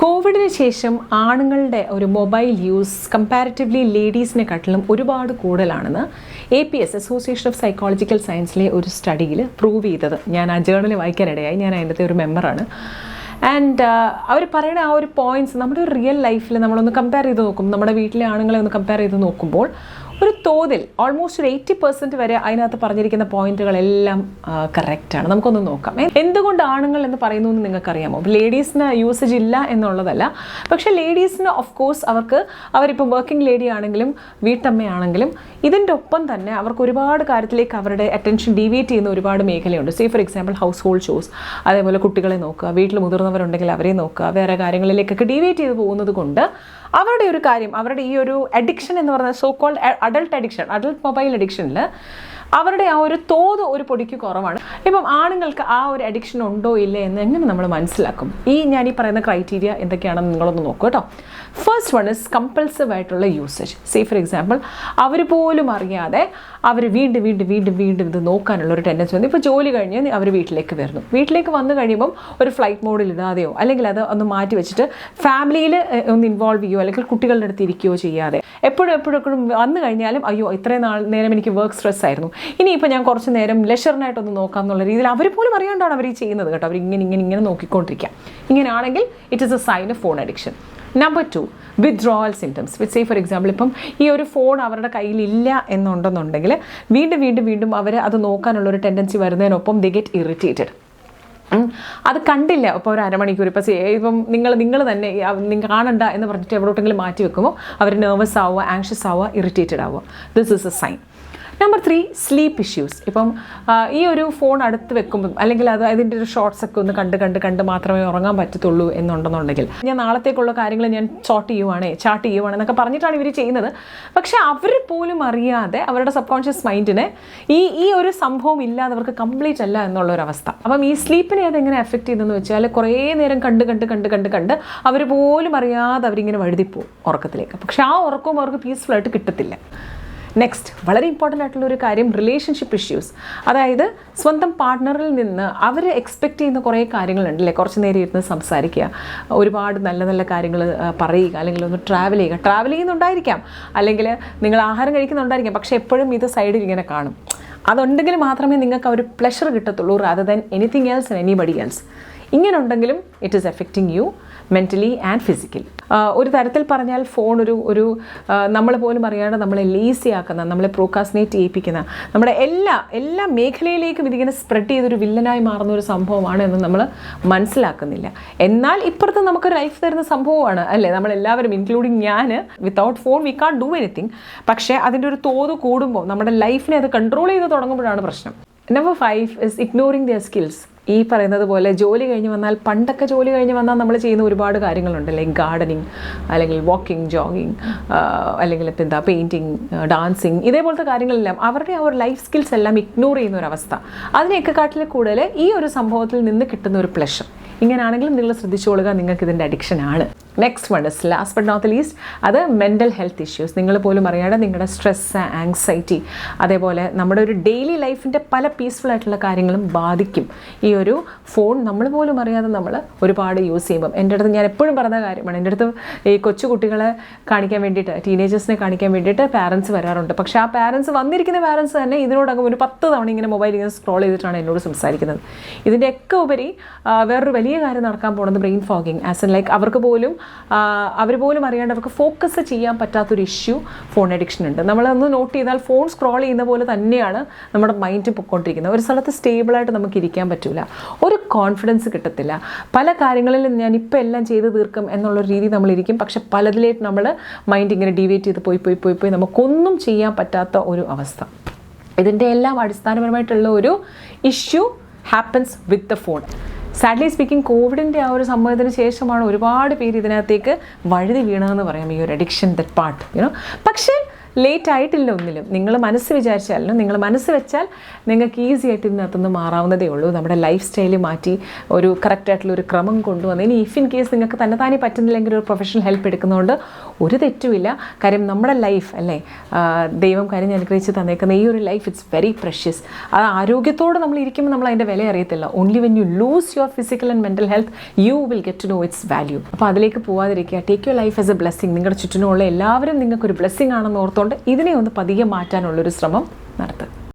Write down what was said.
കോവിഡിന് ശേഷം ആണുങ്ങളുടെ ഒരു മൊബൈൽ യൂസ് കമ്പാരിറ്റീവ്ലി ലേഡീസിനെ കാട്ടിലും ഒരുപാട് കൂടുതലാണെന്ന് A P S association of psychological സയൻസിലെ ഒരു സ്റ്റഡിയിൽ പ്രൂവ് ചെയ്തത്. ഞാൻ ആ ജേർണൽ വായിക്കാനിടയായി. ഞാൻ അതിന്റെ ഒരു മെമ്പറാണ് ആൻഡ് അവർ പറയുന്ന ആ ഒരു പോയിന്റ്സ് നമ്മുടെ ഒരു റിയൽ ലൈഫിൽ നമ്മളൊന്ന് കമ്പയർ ചെയ്ത് നോക്കും. നമ്മുടെ വീട്ടിലെ ആണുങ്ങളെ ഒന്ന് കമ്പയർ ചെയ്ത് നോക്കുമ്പോൾ ഒരു തോതിൽ ഓൾമോസ്റ്റ് ഒരു എയ്റ്റി പെർസെന്റ് വരെ അതിനകത്ത് പറഞ്ഞിരിക്കുന്ന പോയിന്റുകളെല്ലാം കറക്റ്റാണ് നമുക്കൊന്ന് നോക്കാം. എന്തുകൊണ്ട് ആണുങ്ങൾ എന്ന് പറയുന്നു എന്ന് നിങ്ങൾക്കറിയാമോ? ലേഡീസിന് യൂസേജ് ഇല്ല എന്നുള്ളതല്ല. പക്ഷേ ലേഡീസിന് ഓഫ് കോഴ്സ് അവർക്ക് അവരിപ്പോൾ വർക്കിംഗ് ലേഡി ആണെങ്കിലും വീട്ടമ്മയാണെങ്കിലും ഇതിന്റെ ഒപ്പം തന്നെ അവർക്ക് ഒരുപാട് കാര്യത്തിലേക്ക് അവരുടെ അറ്റൻഷൻ ഡീവിയേറ്റ് ചെയ്യുന്ന ഒരുപാട് മേഖലയുണ്ട്. Say for example household shows അതേപോലെ കുട്ടികളെ നോക്കുക വീട്ടിൽ മുതിർന്നവരുണ്ടെങ്കിൽ അവരെ നോക്കുക വേറെ കാര്യങ്ങളിലേക്കൊക്കെ ഡീവിയേറ്റ് ചെയ്ത് പോകുന്നത് കൊണ്ട് അവരുടെ ഒരു കാര്യം അവരുടെ ഈ ഒരു അഡിക്ഷൻ എന്ന് പറഞ്ഞ so called adult addiction adult mobile അഡിക്ഷനിൽ അവരുടെ ആ ഒരു തോത് ഒരു പൊടിക്ക് കുറവാണ്. ഇപ്പം ആണുങ്ങൾക്ക് ആ ഒരു അഡിക്ഷൻ ഉണ്ടോ ഇല്ലേ എന്ന് എങ്ങനെ നമ്മൾ മനസ്സിലാക്കും? ഈ ഞാൻ ഈ പറയുന്ന ക്രൈറ്റീരിയ എന്തൊക്കെയാണെന്ന് നിങ്ങളൊന്ന് നോക്കൂ കേട്ടോ. ഫസ്റ്റ് വൺ ഇസ് കമ്പൾസീവ് ആയിട്ടുള്ള യൂസേജ് സേ ഫോർ എക്സാമ്പിൾ അവർ പോലും അറിയാതെ അവർ വീണ്ടും വീണ്ടും വീണ്ടും വീണ്ടും ഇത് നോക്കാനുള്ള ഒരു ടെൻഡൻസി വന്നു. ഇപ്പോൾ ജോലി കഴിഞ്ഞ് അവർ വീട്ടിലേക്ക് വരുന്നു. വീട്ടിലേക്ക് വന്നു കഴിയുമ്പം ഒരു ഫ്ലൈറ്റ് മോഡിൽ ഇടാതെയോ അല്ലെങ്കിൽ അത് ഒന്ന് മാറ്റി വെച്ചിട്ട് ഫാമിലിയിൽ ഒന്ന് ഇൻവോൾവ് ചെയ്യുകയോ അല്ലെങ്കിൽ കുട്ടികളുടെ അടുത്ത് ഇരിക്കുകയോ ചെയ്യാതെ. എപ്പോഴും എപ്പോഴും വന്നു കഴിഞ്ഞാലും അയ്യോ ഇത്രയും നാൾ നേരം എനിക്ക് വർക്ക് സ്ട്രെസ് ആയിരുന്നു. ഇനിയിപ്പോൾ ഞാൻ കുറച്ച് നേരം ലെഷറിനായിട്ടൊന്ന് നോക്കാം എന്നുള്ള രീതിയിൽ അവർ പോലും അറിയാണ്ടാണ് അവർ ഈ ചെയ്യുന്നത് കേട്ടോ. അവർ ഇങ്ങനെ ഇങ്ങനെ ഇങ്ങനെ നോക്കിക്കൊണ്ടിരിക്കുക. ഇങ്ങനെയാണെങ്കിൽ it is a sign of phone addiction number two withdrawal symptoms with say for example ഇപ്പം ഈ ഒരു ഫോൺ അവരുടെ കയ്യിലില്ല എന്നുണ്ടെന്നുണ്ടെങ്കിൽ വീണ്ടും വീണ്ടും വീണ്ടും അവർ അത് നോക്കാനുള്ള ഒരു ടെൻഡൻസി വരുന്നതിനൊപ്പം ദി ഗെറ്റ് ഇറിറ്റേറ്റഡ് അത് കണ്ടില്ല. ഇപ്പോൾ ഒരു അരമണിക്കൂർ ഇപ്പോൾ ഇപ്പം നിങ്ങൾ നിങ്ങൾ തന്നെ നിങ്ങൾ കാണണ്ട എന്ന് പറഞ്ഞിട്ട് എവിടോട്ടെങ്കിലും മാറ്റി വെക്കുമ്പോൾ അവർ നെർവസ് ആവുക ആങ്ഷ്യസ് ആവുക ഇറിറ്റേറ്റഡ് ആവുക. This is a sign number three sleep issues ഇപ്പം ഈ ഒരു ഫോൺ അടുത്ത് വെക്കുമ്പം അല്ലെങ്കിൽ അത് അതിന്റെ ഒരു ഷോർട്സ് ഒക്കെ ഒന്ന് കണ്ട് കണ്ട് കണ്ട് മാത്രമേ ഉറങ്ങാൻ പറ്റത്തുള്ളൂ എന്നുണ്ടെന്നുണ്ടെങ്കിൽ. ഞാൻ നാളത്തേക്കുള്ള കാര്യങ്ങൾ ഞാൻ ചോട്ട് ചെയ്യുവാണേ ചാർട്ട് ചെയ്യുവാണ് എന്നൊക്കെ പറഞ്ഞിട്ടാണ് ഇവർ ചെയ്യുന്നത്. പക്ഷേ അവർ പോലും അറിയാതെ അവരുടെ സബ് കോൺഷ്യസ് മൈൻഡിനെ ഈ ഈ ഒരു സംഭവം ഇല്ലാതെ അവർക്ക് കംപ്ലീറ്റ് അല്ല എന്നുള്ളൊരവസ്ഥ. അപ്പം ഈ സ്ലീപ്പിനെ അതെങ്ങനെ എഫക്റ്റ് ചെയ്യുന്നതെന്ന് വെച്ചാൽ കുറേ നേരം കണ്ട് കണ്ട് കണ്ട് കണ്ട് കണ്ട് അവർ പോലും അറിയാതെ അവരിങ്ങനെ വഴുതിപ്പോവും ഉറക്കത്തിലേക്ക്. പക്ഷെ ആ ഉറക്കവും അവർക്ക് പീസ്ഫുൾ ആയിട്ട് കിട്ടത്തില്ല. നെക്സ്റ്റ് വളരെ ഇമ്പോർട്ടന്റ് ആയിട്ടുള്ള ഒരു കാര്യം റിലേഷൻഷിപ്പ് ഇഷ്യൂസ് അതായത് സ്വന്തം പാർട്ട്ണറിൽ നിന്ന് അവർ എക്സ്പെക്റ്റ് ചെയ്യുന്ന കുറേ കാര്യങ്ങളുണ്ടല്ലേ കുറച്ച് നേരം ഇരുന്ന് സംസാരിക്കുക ഒരുപാട് നല്ല നല്ല കാര്യങ്ങൾ പറയുക അല്ലെങ്കിൽ ഒന്ന് ട്രാവൽ ചെയ്യുക. ട്രാവൽ ചെയ്യുന്നുണ്ടായിരിക്കാം. അല്ലെങ്കിൽ നിങ്ങൾ ആഹാരം കഴിക്കുന്നുണ്ടായിരിക്കാം. പക്ഷേ എപ്പോഴും ഇത് സൈഡിൽ ഇങ്ങനെ കാണും. അതുണ്ടെങ്കിൽ മാത്രമേ നിങ്ങൾക്ക് ആ ഒരു പ്ലഷർ കിട്ടത്തുള്ളൂ rather than anything else and anybody else ഇങ്ങനെ ഉണ്ടെങ്കിലും it is affecting you mentally and physically ഒരു തരത്തിൽ പറഞ്ഞാൽ ഫോൺ ഒരു ഒരു നമ്മൾ പോലും അറിയാതെ നമ്മളെ ലേസി ആക്കുന്ന നമ്മളെ പ്രോക്കാസിനേറ്റ് ചെയ്യിപ്പിക്കുന്ന നമ്മുടെ എല്ലാ എല്ലാ മേഖലയിലേക്കും ഇതിങ്ങനെ സ്പ്രെഡ് ചെയ്തൊരു വില്ലനായി മാറുന്ന ഒരു സംഭവമാണ് എന്ന് നമ്മൾ മനസ്സിലാക്കുന്നില്ല. എന്നാൽ ഇപ്പുറത്ത് നമുക്ക് ലൈഫ് തരുന്ന സംഭവമാണ് അല്ലേ? നമ്മളെല്ലാവരും ഇൻക്ലൂഡിങ് ഞാൻ without phone we can't do anything പക്ഷേ അതിന്റെ ഒരു തോത് കൂടുമ്പോൾ നമ്മുടെ ലൈഫിനെ അത് കൺട്രോൾ ചെയ്ത് തുടങ്ങുമ്പോഴാണ് പ്രശ്നം. Number five is ignoring their skills ഈ പറയുന്നത് പോലെ ജോലി കഴിഞ്ഞ് വന്നാൽ പണ്ടൊക്കെ ജോലി കഴിഞ്ഞ് വന്നാൽ നമ്മൾ ചെയ്യുന്ന ഒരുപാട് കാര്യങ്ങളുണ്ട് ലൈക്ക് ഗാർഡനിങ് അല്ലെങ്കിൽ വാക്കിംഗ് ജോഗിങ് അല്ലെങ്കിൽ ഇപ്പം എന്താ പെയിന്റിങ് ഡാൻസിങ് ഇതേപോലത്തെ കാര്യങ്ങളെല്ലാം അവരുടെ ആ ഒരു ലൈഫ് സ്കിൽസ് എല്ലാം ഇഗ്നോർ ചെയ്യുന്ന ഒരു അവസ്ഥ. അതിനെയൊക്കെ കാട്ടിൽ കൂടുതൽ ഈ ഒരു സംഭവത്തിൽ നിന്ന് കിട്ടുന്ന ഒരു പ്ലഷർ ഇങ്ങനെയാണെങ്കിലും നിങ്ങൾ ശ്രദ്ധിച്ചുകൊള്ളുക നിങ്ങൾക്ക് ഇതിന്റെ അഡിക്ഷൻ ആണ്. Next one is last but not least അത് മെന്റൽ ഹെൽത്ത് ഇഷ്യൂസ് നിങ്ങൾ പോലും അറിയാതെ നിങ്ങളുടെ സ്ട്രെസ് ആങ്സൈറ്റി അതേപോലെ നമ്മുടെ ഒരു ഡെയിലി ലൈഫിന്റെ പല പീസ്ഫുൾ ആയിട്ടുള്ള കാര്യങ്ങളും ബാധിക്കും. ഈ ഒരു ഫോൺ നമ്മൾ പോലും അറിയാതെ നമ്മൾ ഒരുപാട് യൂസ് ചെയ്യുമ്പം. എന്റെ അടുത്ത് ഞാൻ എപ്പോഴും പറഞ്ഞ കാര്യമാണ്. എന്റെ അടുത്ത് ഈ കൊച്ചു കുട്ടികളെ കാണിക്കാൻ വേണ്ടിയിട്ട് ടീനേജേഴ്സിനെ കാണിക്കാൻ വേണ്ടിയിട്ട് പാരൻസ് വരാറുണ്ട്. പക്ഷേ ആ പാരൻസ് വന്നിരിക്കുന്ന പാരൻസ് തന്നെ ഇതിനോടകം ഒരു പത്ത് തവണ ഇങ്ങനെ മൊബൈൽ ഇങ്ങനെ സ്ക്രോൾ ചെയ്തിട്ടാണ് എന്നോട് സംസാരിക്കുന്നത്. ഇതിന്റെയൊക്കെ ഉപരി വേറൊരു വലിയ കാര്യം നടക്കാൻ പോകുന്നത് brain fogging as an like അവർക്ക് പോലും അവർ പോലും അറിയാണ്ട് അവർക്ക് ഫോക്കസ് ചെയ്യാൻ പറ്റാത്തൊരു ഇഷ്യൂ ഫോൺ അഡിക്ഷൻ ഉണ്ട്. നമ്മളൊന്ന് നോട്ട് ചെയ്താൽ ഫോൺ സ്ക്രോൾ ചെയ്യുന്ന പോലെ തന്നെയാണ് നമ്മുടെ മൈൻഡ് പൊയ്ക്കൊണ്ടിരിക്കുന്നത് ഒരു സ്ഥലത്ത് സ്റ്റേബിളായിട്ട് നമുക്ക് ഇരിക്കാൻ പറ്റില്ല ഒരു കോൺഫിഡൻസ് കിട്ടത്തില്ല. പല കാര്യങ്ങളിലും ഞാൻ ഇപ്പോൾ എല്ലാം ചെയ്ത് തീർക്കും എന്നുള്ള രീതി നമ്മളിരിക്കും. പക്ഷെ പലതിലേക്ക് നമ്മൾ മൈൻഡ് ഇങ്ങനെ ഡീവേറ്റ് ചെയ്ത് പോയി പോയി പോയി പോയി നമുക്കൊന്നും ചെയ്യാൻ പറ്റാത്ത ഒരു അവസ്ഥ. ഇതിന്റെ എല്ലാം അടിസ്ഥാനപരമായിട്ടുള്ള ഒരു issue happens with the phone sadly speaking കോവിഡിന്റെ ആ ഒരു സംഭവത്തിന് ശേഷമാണ് ഒരുപാട് പേര് ഇതിനകത്തേക്ക് വഴുതി വീണതെന്ന് പറയാം ഈ ഒരു addiction that part you know പക്ഷേ ലേറ്റ് ആയിട്ടില്ല ഒന്നിലും. നിങ്ങൾ മനസ്സ് വിചാരിച്ചാലും നിങ്ങൾ മനസ്സ് വെച്ചാൽ നിങ്ങൾക്ക് ഈസി ആയിട്ട് ഇതിനകത്തുനിന്ന് മാറാവുന്നതേ ഉള്ളൂ. നമ്മുടെ ലൈഫ് സ്റ്റൈൽ മാറ്റി ഒരു കറക്റ്റായിട്ടുള്ള ഒരു ക്രമം കൊണ്ടുവന്ന്. ഇനി ഇഫ് ഇൻ കേസ് നിങ്ങൾക്ക് തന്നെ താനേ പറ്റുന്നില്ലെങ്കിൽ ഒരു പ്രൊഫഷണൽ ഹെൽപ്പ് എടുക്കുന്നതുകൊണ്ട് ഒരു തെറ്റുമില്ല കാര്യം നമ്മുടെ ലൈഫ് അല്ലേ ദൈവം കാര്യം അനുഗ്രഹിച്ച് തന്നേക്കുന്ന ഈ ഒരു ലൈഫ് ഇറ്റ്സ് വെരി പ്രഷ്യസ് ആ ആരോഗ്യത്തോടെ നമ്മൾ ഇരിക്കുമ്പോൾ നമ്മൾ അതിന്റെ വില അറിയത്തില്ല. Only when you lose your physical and mental health you will get to know its value അപ്പോൾ അതിലേക്ക് പോവാതിരിക്കുക. Take your life as a blessing നിങ്ങളുടെ ചുറ്റിനുമുള്ള എല്ലാവരും നിങ്ങൾക്കൊരു ബ്ലെസ്സിങ് ആണെന്ന് ഉണ്ട് ഇതിനെ ഒന്ന് പതിയെ മാറ്റാനുള്ളൊരു ശ്രമം നടത്തുക.